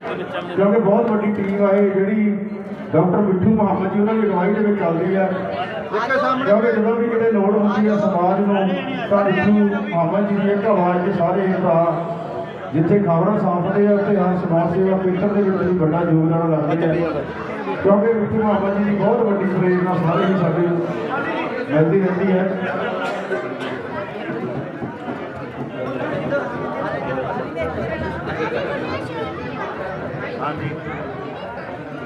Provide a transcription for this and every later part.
ਕਿਉਂਕਿ ਬਹੁਤ ਵੱਡੀ ਟੀਮ ਆ ਇਹ ਜਿਹੜੀ ਡਾਕਟਰ ਮਿੱਠੂ ਮੁਹੰਮਦ ਜੀ, ਉਹਨਾਂ ਦੀ ਅਗਵਾਈ ਦੇ ਵਿੱਚ ਚੱਲਦੀ ਆ। ਕਿਉਂਕਿ ਜਦੋਂ ਵੀ ਕਿਤੇ ਲੋੜ ਹੁੰਦੀ ਆ ਸਮਾਜ ਨੂੰ, ਤਾਂ ਮਿੱਠੂ ਮੁਹੰਮਦ ਜੀ ਦੀ ਇੱਕ ਆਵਾਜ਼ ਦੇ ਸਾਰੇ ਭਰਾ ਜਿੱਥੇ ਖਬਰਾਂ ਸਾਂਭਦੇ ਆ, ਉੱਥੇ ਹਾਂ ਸਮਾਜ ਸੇਵਾ ਖੇਤਰ ਦੇ ਵਿੱਚ ਵੀ ਵੱਡਾ ਯੋਗਦਾਨ ਰੱਖਦੇ ਆ। ਕਿਉਂਕਿ ਮਿੱਠੂ ਮੁਹੰਮਦ ਜੀ ਦੀ ਬਹੁਤ ਵੱਡੀ ਪ੍ਰੇਰਨਾ ਸਾਰੇ ਹੀ ਸਾਡੇ ਮਿਲਦੀ ਰਹਿੰਦੀ ਹੈ। ਹਾਂਜੀ।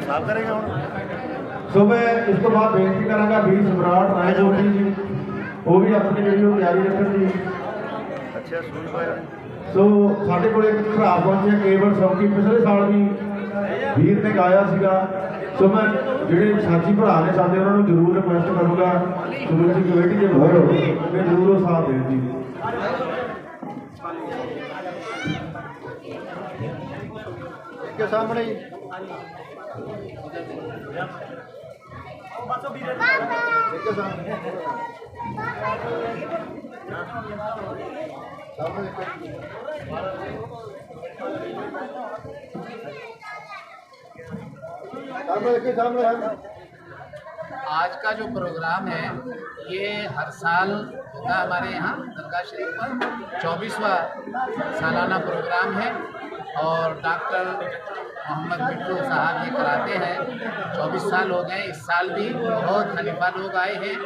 ਸਾਫ਼ ਕਰੇਗਾ ਹੁਣ? ਸੋ ਮੈਂ ਇਸ ਤੋਂ ਬਾਅਦ ਬੇਨਤੀ ਕਰਾਂਗਾ ਵੀਰ ਸਮਰਾਟ ਰਾਏ ਜੋਗੀ ਜੀ ਉਹ ਵੀ ਆਪਣੀ ਜਿਹੜੀ ਉਹ ਤਿਆਰੀ ਰੱਖਣ ਜੀ ਅੱਛਾ ਸੁਣ ਪਾਇਆ। ਸੋ ਸਾਡੇ ਕੋਲ ਇੱਕ ਭਰਾ ਪਹੁੰਚਿਆ ਕੇਵਲ ਸੌਕੀ। ਪਿਛਲੇ ਸਾਲ ਵੀ ਵੀਰ ਨੇ ਗਾਇਆ ਸੀਗਾ। ਸੋ ਮੈਂ ਜਿਹੜੇ ਸਾਥੀ ਭਰਾ ਨੇ ਸਾਡੇ ਉਹਨਾਂ ਨੂੰ ਜ਼ਰੂਰ ਰਿਕੁਐਸਟ ਕਰੂੰਗਾ। ਸਮੁੱਚੀ ਕਮੇਟੀ ਦੇ ਬਾਹਰ ਕਿ ਜ਼ਰੂਰ ਉਹ ਸਾਥ ਦੇਣ ਜੀ। ਕਿ ਸਾਹਮਣੇ ਹੀ। ਇੱਕ ਸਾਹਮਣੇ। ਸਾਹਮਣੇ ਸਾਹਮਣੇ ਕਿ ਸਾਹਮਣੇ। ਹੈ आज का जो प्रोग्राम है, ये हर साल होता हमारे यहाँ दरगाह शरीफ पर चौबीसवा सालाना प्रोग्राम है और डॉक्टर मोहम्मद बिट्टू साहब ये कराते हैं। चौबीस साल हो गए, इस साल भी बहुत खलीफा लोग आए हैं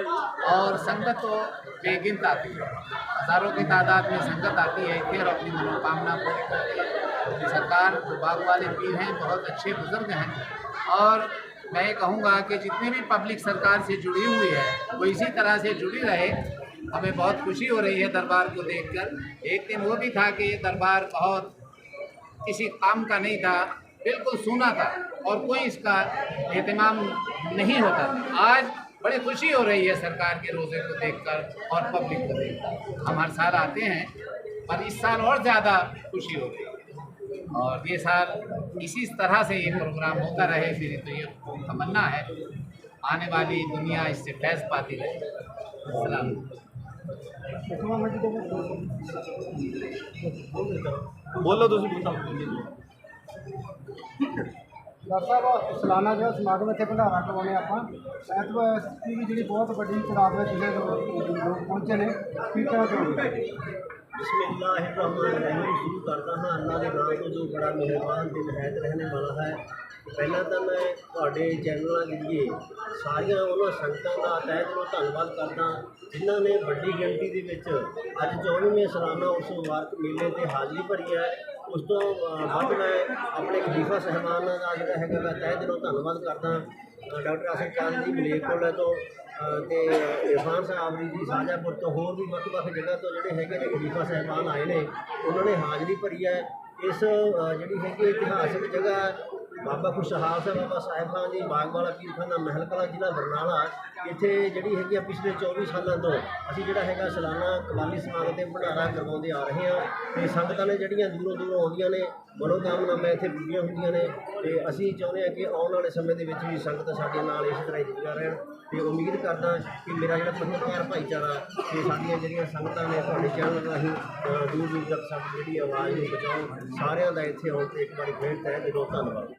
और संगत तो बेगिनत आती है। हज़ारों की तादाद में संगत आती है फिर अपनी मनोकामना पूरी करती है। सरकार जो बाग वाले पीर हैं, बहुत अच्छे बुज़ुर्ग हैं और मैं ये कहूँगा कि जितनी भी पब्लिक सरकार से जुड़ी हुई है, वो इसी तरह से जुड़ी रहे। हमें बहुत खुशी हो रही है दरबार को देखकर। एक दिन वो भी था कि ये दरबार बहुत किसी काम का नहीं था, बिल्कुल सूना था और कोई इसका एहतमाम नहीं होता। आज बड़ी खुशी हो रही है सरकार के रोज़े को देखकर और पब्लिक को देखकर। हम हर साल आते हैं, पर इस साल और ज़्यादा खुशी हो रही है। और ये साल इसी तरह से ये प्रोग्राम होता रहे मेरी तो ये तमन्ना है आने वाली दुनिया इससे फैज़ पाती रहे सलाम ਬੋਲੋ ਤੁਸੀਂ ਡਾਕਟਰ ਸਾਹਿਬ ਸਾਲਾਨਾ ਜਿਹੜਾ ਸਮਾਗਮ ਇੱਥੇ ਭੰਡਾਰਾ ਕਰਵਾਉਂਦੇ ਆਪਾਂ ਐਤ ਦੀ ਵੀ ਜਿਹੜੀ ਬਹੁਤ ਵੱਡੀ ਤਾਦਾਦ ਵਿੱਚ ਜਿਹੜੇ ਲੋਕ ਲੋਕ ਪਹੁੰਚੇ ਨੇ ਕੀ ਕਹਿਣਾ ਚਾਹੁੰਦੇ ਬਿਸਮਿਲ੍ਲਾਹਿਰਰਹਿਮਾਨਿਰਰਹੀਮ ਸ਼ੁਰੂ ਕਰਦਾ ਹਾਂ, ਅੱਲਾ ਦੇ ਨਾਮ ਤੋਂ ਜੋ ਬੜਾ ਮਿਹਰਬਾਨ ਤੇ ਨਿਹਾਇਤ ਰਹਿਣੇ ਵਾਲਾ ਹੈ। ਪਹਿਲਾਂ ਤਾਂ ਮੈਂ ਤੁਹਾਡੇ ਚੈਨਲਾਂ ਜਰੀਏ ਸਾਰੀਆਂ ਉਹਨਾਂ ਸੰਗਤਾਂ ਦਾ ਤਹਿ ਦਿਲੋਂ ਧੰਨਵਾਦ ਕਰਦਾ, ਜਿਨ੍ਹਾਂ ਨੇ ਵੱਡੀ ਗਿਣਤੀ ਦੇ ਵਿੱਚ ਅੱਜ 24ਵੇਂ ਸਾਲਾਨਾ ਉਸ ਮੁਬਾਰਕ ਮੇਲੇ ਤੇ ਹਾਜ਼ਰੀ ਭਰੀ ਹੈ। ਉਸ ਤੋਂ ਅ, ਵੱਧ ਮੈਂ ਆਪਣੇ ਖਲੀਫਾ ਸਹਿਬਾਨ ਦਾ ਜਿਹੜਾ ਹੈਗਾ ਮੈਂ ਤਹਿ ਦਿਲੋਂ ਧੰਨਵਾਦ ਕਰਦਾ ਡਾਕਟਰ ਅਸਰ ਚਾਂਦ ਜੀ ਮਲੇਕੋਲਾ ਤੋਂ ਅ, ਤੇ ਇਰਫਾਨ ਸਾਹਿਬ ਜੀ ਜੀ ਸਾਜਾਪੁਰ ਤੋਂ ਹੋਰ ਵੀ ਵੱਖ-ਵੱਖ ਜਗ੍ਹਾ ਤੋਂ ਜਿਹੜੇ ਹੈਗੇ ਨੇ ਖਲੀਫਾ ਸਾਹਿਬਾਨ ਆਏ ਨੇ ਉਹਨਾਂ ਨੇ ਹਾਜ਼ਰੀ ਭਰੀ ਹੈ। ਇਸ ਜਿਹੜੀ ਹੈਗੀ ਇਤਿਹਾਸਕ ਜਗ੍ਹਾ ਬਾਬਾ ਖੁਸ਼ਹਾਲ ਸਾਹਿਬ, ਬਾਬਾ ਸਾਹਿਬਾਨ ਜੀ ਬਾਗਵਾਲਾ ਪੀਰਖਾਨਾ ਮਹਿਲ ਕਲਾ ਜ਼ਿਲ੍ਹਾ ਬਰਨਾਲਾ, ਇੱਥੇ ਜਿਹੜੀ ਹੈਗੀ ਆ ਪਿਛਲੇ 24 ਸਾਲਾਂ ਤੋਂ ਅਸੀਂ ਜਿਹੜਾ ਹੈਗਾ ਸਾਲਾਨਾ ਕਬਾਲੀ ਸਮਾਗਮ ਤੇ ਭੰਡਾਰਾ ਕਰਵਾਉਂਦੇ ਆ ਰਹੇ ਹਾਂ ਤੇ ਸੰਗਤਾਂ ਨੇ ਜਿਹੜੀਆਂ ਦੂਰੋਂ ਦੂਰੋਂ ਆਉਂਦੀਆਂ ਨੇ, ਮਨੋਕਾਮਨਾਵਾਂ ਇੱਥੇ ਪੂਰੀਆਂ ਹੁੰਦੀਆਂ ਨੇ ਤੇ ਅਸੀਂ ਚਾਹੁੰਦੇ ਹਾਂ ਕਿ ਆਉਣ ਵਾਲੇ ਸਮੇਂ ਦੇ ਵਿੱਚ ਵੀ ਸੰਗਤ ਸਾਡੇ ਨਾਲ ਇਸ ਤਰ੍ਹਾਂ ਹੀ ਜੁੜੀਆਂ ਰਹਿਣ ਤੇ ਉਮੀਦ ਕਰਦਾ ਕਿ ਮੇਰਾ ਜਿਹੜਾ ਪੱਤਰਕਾਰ ਭਾਈਚਾਰਾ ਤੇ ਸਾਡੀਆਂ ਜਿਹੜੀਆਂ ਸੰਗਤਾਂ ਨੇ ਤੁਹਾਡੇ ਚੈਨਲ ਰਾਹੀਂ ਦੂਰ ਦੂਰ ਤੱਕ ਸਾਡੀ ਜਿਹੜੀ ਆਵਾਜ਼ ਨੂੰ ਪਹੁੰਚਾਉਣ ਸਾਰਿਆਂ ਦਾ ਇੱਥੇ ਆਉਣ ਤੇ ਇੱਕ ਵਾਰੀ ਫੇਰ ਤਹਿ ਦਿਲੋਂ ਧੰਨਵਾਦ।